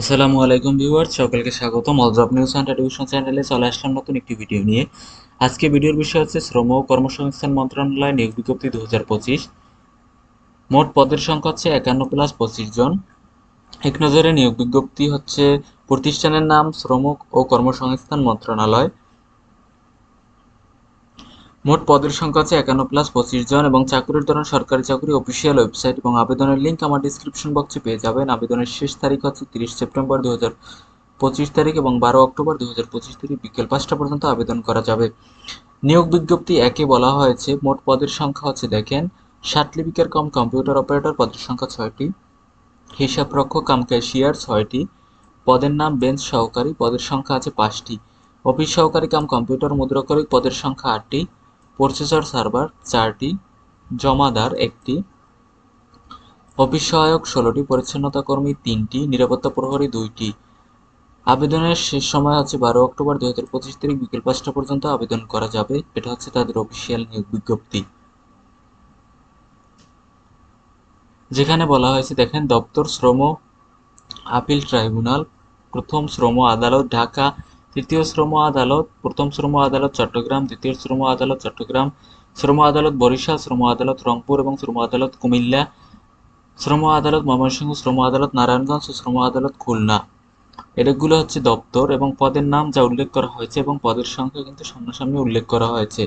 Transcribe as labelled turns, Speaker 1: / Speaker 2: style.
Speaker 1: আসসালামু আলাইকুম ভিউয়ার সকলকে স্বাগত মজরাব নিউজ অ্যান্ড টেলিভিশন চ্যানেলে চলে আসলাম নতুন একটি ভিডিও নিয়ে। আজকে ভিডিওর বিষয় হচ্ছে শ্রম ও কর্মসংস্থান মন্ত্রণালয় নিয়োগ বিজ্ঞপ্তি দু হাজার পঁচিশ। মোট পদের সংখ্যা হচ্ছে একান্ন প্লাস পঁচিশ জন। এক নজরে নিয়োগ বিজ্ঞপ্তি হচ্ছে প্রতিষ্ঠানের নাম শ্রম ও কর্মসংস্থান মন্ত্রণালয়। মোট পদের সংখ্যা আছে একান্ন প্লাস পঁচিশ জন এবং চাকরির ধরন সরকারি চাকরি অফিসিয়াল ওয়েবসাইট এবং আবেদনের লিঙ্ক আমার ডিসক্রিপশন বক্সে পেয়ে যাবেন। আবেদনের শেষ তারিখ হচ্ছে তিরিশ সেপ্টেম্বর দু হাজার পঁচিশ তারিখ এবং বারো অক্টোবর দু হাজার পঁচিশ তারিখ বিকেল পাঁচটা পর্যন্ত আবেদন করা যাবে। নিয়োগ বিজ্ঞপ্তি একে বলা হয়েছে, মোট পদের সংখ্যা হচ্ছে দেখেন, ষাট লিপিকার কম কম্পিউটার অপারেটর পদের সংখ্যা ছয়টি হিসাবরক্ষক কাম ক্যাশিয়ার ছয়টি, পদের নাম বেঞ্চ সহকারী, পদের সংখ্যা আছে পাঁচটি অফিস সহকারী কাম কম্পিউটার মুদ্রাকরিক পদের সংখ্যা আটটি প্রসেসর সার্ভার চারটি, জমাদার একটি অফিস সহায়ক ষোলোটি পরিচ্ছন্নতা কর্মী তিনটি, নিরাপত্তা প্রহরী দুইটি। আবেদনের শেষ সময় হচ্ছে বারো অক্টোবর দুই হাজার পঁচিশ তারিখ বিকেল পাঁচটা পর্যন্ত আবেদন করা যাবে। এটা হচ্ছে তাদের অফিসিয়াল নিয়োগ বিজ্ঞপ্তি। যেখানে বলা হয়েছে, দেখেন, দপ্তর শ্রম, আপিল ট্রাইব্যুনাল, প্রথম শ্রম আদালত, ঢাকা তৃতীয় শ্রম আদালত, প্রথম শ্রম আদালত চট্টগ্রাম, দ্বিতীয় শ্রম আদালত চট্টগ্রাম, শ্রম আদালত বরিশাল, শ্রম আদালত রংপুর এবং শ্রম আদালত কুমিল্লা, শ্রম আদালত ময়মনসিংহ, শ্রম আদালত নারায়ণগঞ্জ ও শ্রম আদালত খুলনা। এগুলো হচ্ছে দপ্তর এবং পদের নাম যা উল্লেখ করা হয়েছে এবং পদের সংখ্যা কিন্তু সামনাসামনি উল্লেখ করা হয়েছে।